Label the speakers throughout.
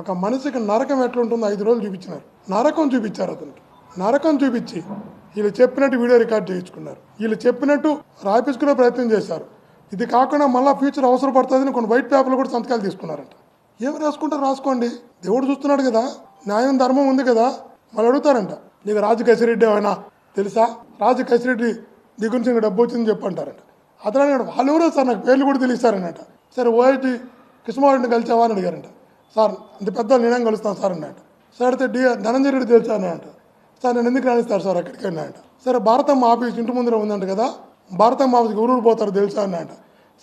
Speaker 1: ఒక మనిషికి నరకం ఎట్లుంటుందో ఐదు రోజులు చూపించినారు. నరకం చూపించారు అతనికి. నరకం చూపించి వీళ్ళు చెప్పినట్టు వీడియో రికార్డ్ చేయించుకున్నారు. వీళ్ళు చెప్పినట్టు రాయించుకునే ప్రయత్నం చేశారు. ఇది కాకుండా మళ్ళీ ఫ్యూచర్ అవసరం పడుతుందని కొన్ని వైట్ పేపర్లు కూడా సంతకాలు తీసుకున్నారంట. ఏమి రాసుకుంటారు రాసుకోండి. దేవుడు చూస్తున్నాడు కదా. న్యాయం ధర్మం ఉంది కదా. వాళ్ళు అడుగుతారంట. నీకు రాజు కసిరెడ్డి ఏమైనా తెలుసా? రాజు కసిరెడ్డి నీ గురించి నీకు డబ్బు వచ్చిందని చెప్పంటారంట. అతను వాళ్ళు ఎవరో సార్ నాకు పేర్లు కూడా తెలియస్తారన్నట సరే ఓఐటి కృష్ణమారెడ్డిని కలిసావా అని అడిగారంట. సార్ ఇంత పెద్ద నేనేం కలుస్తాను సార్ అన్నట్టు సార్ అయితే డి ధనంజయ రెడ్డి తెలుసా సార్ నేను ఎందుకు రాణిస్తాను సార్ అక్కడికి అన్నట సరే భారతమ్మ ఆఫీస్ ఇంటి ముందర ఉందంట కదా భారతమ్మ ఆఫీస్కి ఊరూరు పోతారు తెలుసా అన్నట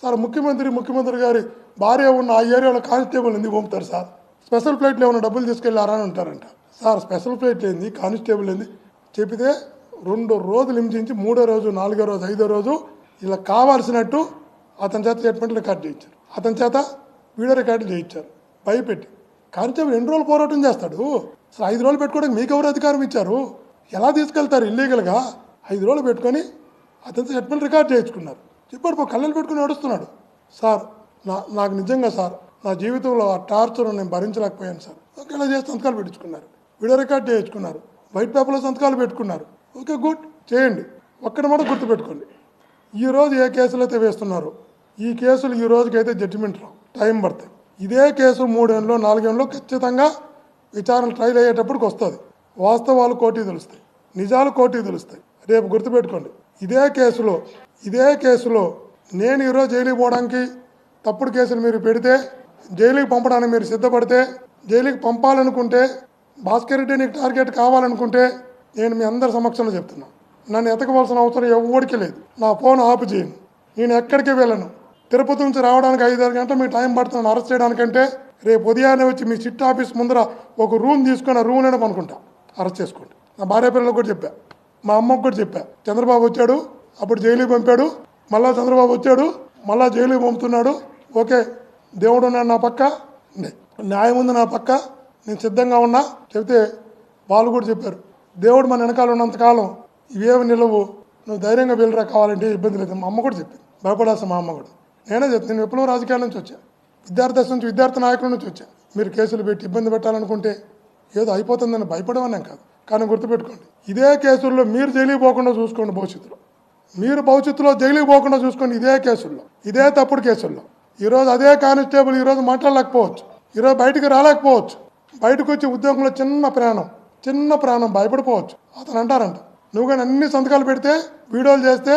Speaker 1: సార్ ముఖ్యమంత్రి ముఖ్యమంత్రి గారి భార్య ఉన్న ఆ ఏరియాలో కానిస్టేబుల్ ఎందుకు పంపుతారు సార్? స్పెషల్ ఫ్లైట్లో ఏమైనా డబ్బులు తీసుకెళ్ళారా అని అంటారంట. సార్ స్పెషల్ ఫ్లైట్ ఏంది? కానిస్టేబుల్ ఏంది? చెబితే రెండు రోజులు హింసించి మూడో రోజు నాలుగో రోజు ఐదో రోజు ఇలా కావాల్సినట్టు అతని చేత స్టేట్మెంట్ రికార్డ్ చేయించారు. అతని చేత వీడియో రికార్డు చేయించారు. భయపెట్టి. కానిస్టేబుల్ ఎన్ని రోజులు పోరాటం చేస్తాడు? అసలు ఐదు రోజులు పెట్టుకోవడానికి మీకు ఎవరు అధికారం ఇచ్చారు? ఎలా తీసుకెళ్తారు ఇల్లీగల్గా ఐదు రోజులు పెట్టుకొని అతని స్టేట్మెంట్ రికార్డ్ చేయించుకున్నారు. ఇప్పుడు కళ్ళలు పెట్టుకుని నడుస్తున్నాడు సార్ నా నాకు నిజంగా సార్ నా జీవితంలో ఆ టార్చర్ నేను భరించలేకపోయాను సార్. ఓకే ఇలా చేసి సంతకాలు పెట్టించుకున్నారు. వీడియో రికార్డ్ చేయించుకున్నారు. వైట్ పేపర్లో సంతకాలు పెట్టుకున్నారు. ఓకే గుడ్ చేయండి. ఒక్కటి మాట గుర్తుపెట్టుకోండి. ఈ రోజు ఏ కేసులు అయితే వేస్తున్నారో ఈ కేసులు ఈ రోజుకైతే జడ్జిమెంట్ రావు. టైం పడతాయి ఇదే కేసు మూడేళ్ళలో నాలుగేళ్ళలో ఖచ్చితంగా విచారణ ట్రయల్ అయ్యేటప్పటికి వస్తుంది. వాస్తవాలు కోటి తెలుస్తాయి. నిజాలు కోటి తెలుస్తాయి. రేపు గుర్తుపెట్టుకోండి. ఇదే కేసులో ఇదే కేసులో నేను ఈరోజు జైలుకి పోవడానికి తప్పుడు కేసులు మీరు పెడితే జైలుకి పంపడానికి మీరు సిద్ధపడితే జైలుకి పంపాలనుకుంటే భాస్కర్ రెడ్డి నీకు టార్గెట్ కావాలనుకుంటే నేను మీ అందరి సమక్షంలో చెప్తున్నాను నన్ను ఎతకవలసిన అవసరం ఎవరికి లేదు. నా ఫోన్ ఆఫ్ చేయను నేను ఎక్కడికి వెళ్ళను. తిరుపతి నుంచి రావడానికి ఐదారు గంటలు మీకు టైం పడుతుంది అరెస్ట్ చేయడానికంటే రేపు ఉదయాన్నే వచ్చి మీ సిట్ ఆఫీస్ ముందర ఒక రూమ్ తీసుకొని ఆ రూమ్లోనే పనుకుంటా. అరెస్ట్ చేసుకోండి. నా భార్య పిల్లలకు కూడా చెప్పా. మా అమ్మకు కూడా చెప్పా. చంద్రబాబు వచ్చాడు అప్పుడు జైలుకి పంపాడు మళ్ళా చంద్రబాబు వచ్చాడు మళ్ళా జైలుకి పంపుతున్నాడు. ఓకే దేవుడు ఉన్నాడు నా పక్క న్యాయం ఉంది నా పక్క నేను సిద్ధంగా ఉన్నా. చెబితే వాళ్ళు కూడా చెప్పారు. దేవుడు మన వెనకాల ఉన్నంతకాలం ఇవేమి నిలవు నువ్వు ధైర్యంగా వెళ్ళరా కావాలంటే ఇబ్బంది లేదు. మా అమ్మ కూడా చెప్పింది. భయపడాల్సిన మా అమ్మ కూడా. నేనే చెప్తాను నేను విప్లవ రాజకీయాల నుంచి వచ్చా. విద్యార్థి దశ నుంచి విద్యార్థి నాయకుల నుంచి వచ్చా. మీరు కేసులు పెట్టి ఇబ్బంది పెట్టాలనుకుంటే ఏదో అయిపోతుందని భయపడమన్నాం కాదు. కానీ గుర్తుపెట్టుకోండి ఇదే కేసుల్లో మీరు జైలుకి పోకుండా చూసుకోండి భవిష్యత్తులో. మీరు భవిష్యత్తులో జైలుకి పోకుండా చూసుకోండి ఇదే కేసుల్లో ఇదే తప్పుడు కేసుల్లో. ఈరోజు అదే కానిస్టేబుల్ ఈరోజు మాట్లాడలేకపోవచ్చు. ఈరోజు బయటకు రాలేకపోవచ్చు. బయటకు వచ్చి ఉద్యోగంలో చిన్న ప్రాణం చిన్న ప్రాణం భయపడిపోవచ్చు. అతను అంటారంట నువ్వు కానీ అన్ని సంతకాలు పెడితే వీడియోలు చేస్తే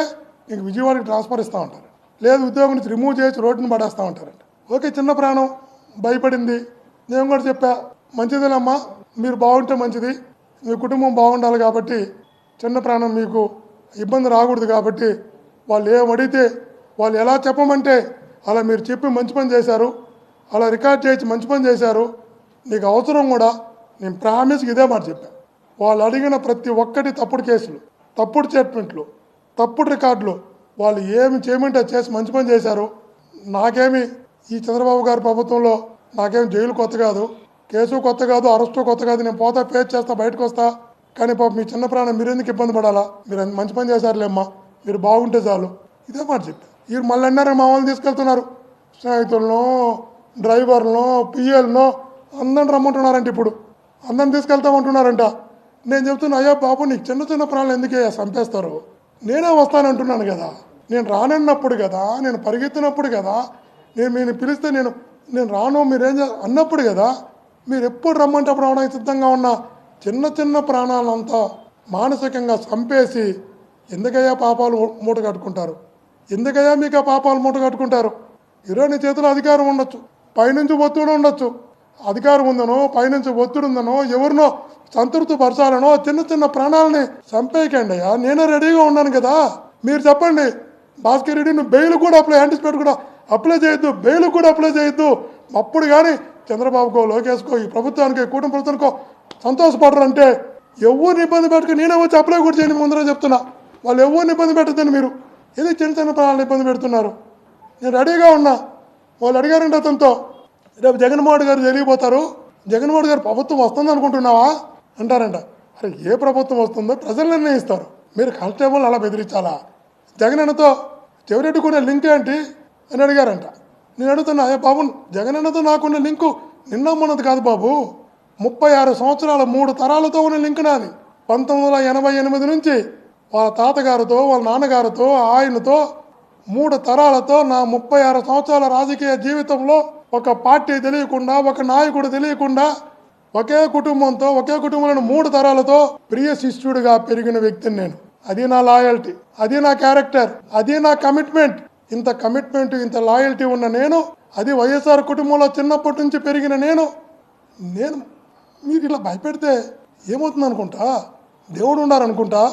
Speaker 1: నీకు విజయవాడకి ట్రాన్స్ఫర్ ఇస్తూ ఉంటారు లేదు ఉద్యోగం నుంచి రిమూవ్ చేసి రోడ్డును పడేస్తూ ఉంటారంట. ఓకే చిన్న ప్రాణం భయపడింది. నేను కూడా చెప్పా మంచిదేనమ్మా మీరు బాగుంటే మంచిది మీ కుటుంబం బాగుండాలి కాబట్టి చిన్న ప్రాణం మీకు ఇబ్బంది రాకూడదు కాబట్టి వాళ్ళు ఏం అడిగితే వాళ్ళు ఎలా చెప్పమంటే అలా మీరు చెప్పి మంచి పని చేశారు అలా రికార్డ్ చేసి మంచి పని చేశారు నీకు అవసరం కూడా నేను ప్రామిస్కి ఇదే మాట చెప్పాను వాళ్ళు అడిగిన ప్రతి ఒక్కటి తప్పుడు కేసులు తప్పుడు స్టేట్మెంట్లు తప్పుడు రికార్డులు వాళ్ళు ఏమి చేయమంటే అది చేసి మంచి పని చేశారు. నాకేమి ఈ చంద్రబాబు గారి ప్రభుత్వంలో నాకేం జైలు కొత్త కాదు. కేసు కొత్త కాదు అరెస్టు కొత్త కాదు. నేను పోతా పేజ్ చేస్తా బయటకు వస్తా. కానీ పాప మీ చిన్న ప్రాణం మీరు ఎందుకు ఇబ్బంది పడాలా? మీరు మంచి పని చేశారులేమ్మా మీరు బాగుంటే చాలు. ఇదే మాట చెప్పారు వీరు మళ్ళీ అన్నారు మా వాళ్ళని తీసుకెళ్తున్నారు. స్నేహితులను డ్రైవర్లను పిఎల్ను అందరిని రమ్మంటున్నారంట ఇప్పుడు. అందరిని తీసుకెళ్తామంటున్నారంట. నేను చెప్తున్నా అయ్యా బాబు నీకు చిన్న చిన్న ప్రాణాలు ఎందుకే చంపేస్తారు? నేనే వస్తానంటున్నాను కదా. నేను రానన్నప్పుడు కదా నేను పరిగెత్తినప్పుడు కదా నేను మీరు పిలిస్తే నేను నేను రాను మీరేం చే అన్నప్పుడు కదా మీరు ఎప్పుడు రమ్మంటే అప్పుడు రావడానికి సిద్ధంగా ఉన్న? చిన్న చిన్న ప్రాణాలంతా మానసికంగా చంపేసి ఎందుకయ్యా పాపాలు మూట కట్టుకుంటారు? ఎందుకయ్యా మీకు ఆ పాపాలు మూట కట్టుకుంటారు? ఈరోజు నీ చేతిలో అధికారం ఉండొచ్చు పైనుంచి ఒత్తిడి ఉండొచ్చు. అధికారం ఉందనో పైనుంచి ఒత్తిడి ఉందనో ఎవరినో సంతృప్తి పరచాలనో చిన్న చిన్న ప్రాణాలని చంపేయకండి అయ్యా. నేనే రెడీగా ఉన్నాను కదా. మీరు చెప్పండి భాస్కర్ రెడ్డి నువ్వు బెయిల్ కూడా అప్లై యాంటిసిపేట్ కూడా అప్లై చేయొద్దు బెయిల్ కూడా అప్లై చేయొద్దు. అప్పుడు కానీ చంద్రబాబుకో లోకేష్కో ఈ ప్రభుత్వానికి కూటమి ప్రభుత్వానికో సంతోషపడరు అంటే ఎవరిని ఇబ్బంది పెట్టుకుని నేనే వచ్చి అప్లై కూడా చేయని ముందర చెప్తున్నా. వాళ్ళు ఎవరిని ఇబ్బంది పెట్టద్దని మీరు ఏదో చిన్న చిన్న ప్రాణాలను ఇబ్బంది పెడుతున్నారు? నేను రెడీగా ఉన్నా. వాళ్ళు అడిగారంటే అతనితో. రేపు జగన్మోహన్ గారు జరిగిపోతారు. జగన్మోహన్ గారు ప్రభుత్వం వస్తుంది అనుకుంటున్నావా? అంటారంట. అరే ఏ ప్రభుత్వం వస్తుందో ప్రజలు నిర్ణయిస్తారు. మీరు కానిస్టేబుల్ అలా బెదిరించాలా? జగనన్నతో చెవిరెడ్డి కూడా లింక్ ఏంటి అని అడిగారంట. నేను అడుగుతున్నా అయ్యా బాబు జగనన్నతో నాకున్న లింకు నిన్న మొన్నది కాదు బాబు. ముప్పై ఆరు సంవత్సరాల మూడు తరాలతో ఉన్న లింక్ నాది. పంతొమ్మిది వందల ఎనభై ఎనిమిది నుంచి వాళ్ళ తాతగారితో వాళ్ళ నాన్నగారితో ఆయనతో మూడు తరాలతో నా ముప్పై ఆరు సంవత్సరాల రాజకీయ జీవితంలో ఒక పార్టీ తెలియకుండా ఒక నాయకుడు తెలియకుండా ఒకే కుటుంబంతో ఒకే కుటుంబంలోని మూడు తరాలతో ప్రియ శిష్యుడిగా పెరిగిన వ్యక్తిని నేను. అది నా లాయల్టీ అది నా క్యారెక్టర్ అది నా కమిట్మెంట్ ఇంత కమిట్మెంట్ ఇంత లాయల్టీ ఉన్న నేను అది వైఎస్ఆర్ కుటుంబంలో చిన్నప్పటి నుంచి పెరిగిన నేను నేను మీరు ఇలా భయపెడితే ఏమవుతుంది అనుకుంటా దేవుడు ఉన్నారనుకుంటా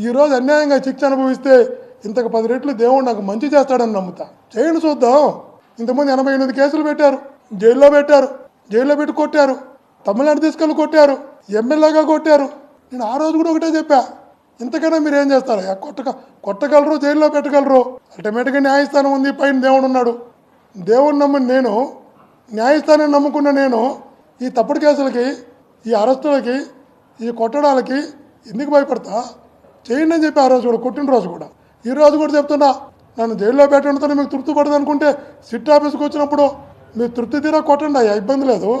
Speaker 1: ఈరోజు అన్యాయంగా శిక్ష అనుభవిస్తే ఇంతకు పది రెట్లు దేవుడు నాకు మంచి చేస్తాడని నమ్ముతా. చేయండి చూద్దాం. ఇంతకుముందు ఎనభై ఎనిమిది కేసులు పెట్టారు. జైల్లో పెట్టారు. జైల్లో పెట్టి కొట్టారు. తమిళనాడు తీసుకెళ్ళి కొట్టారు. ఎమ్మెల్యేగా కొట్టారు. నేను ఆ రోజు కూడా ఒకటే చెప్పా. ఇంతకైనా మీరు ఏం చేస్తారు? కొట్టక కొట్టగలరు జైల్లో పెట్టగలరు. అల్టిమేట్గా న్యాయస్థానం ఉంది పైన దేవుడు ఉన్నాడు. దేవుడు నమ్మిన నేను న్యాయస్థానాన్ని నమ్ముకున్న నేను ఈ తప్పుడు కేసులకి ఈ అరెస్టులకి ఈ కొట్టడాలకి ఎందుకు భయపడతా? చేయండి అని చెప్పి ఆ రోజు కూడా కొట్టిన రోజు కూడా. ఈ రోజు కూడా చెప్తున్నా నన్ను జైల్లో పెట్టడంతో మీకు తృప్తి పడదు అనుకుంటే సిట్ ఆఫీస్కి వచ్చినప్పుడు మీరు తృప్తి తీరా కొట్టండి అయ్యా ఇబ్బంది లేదు.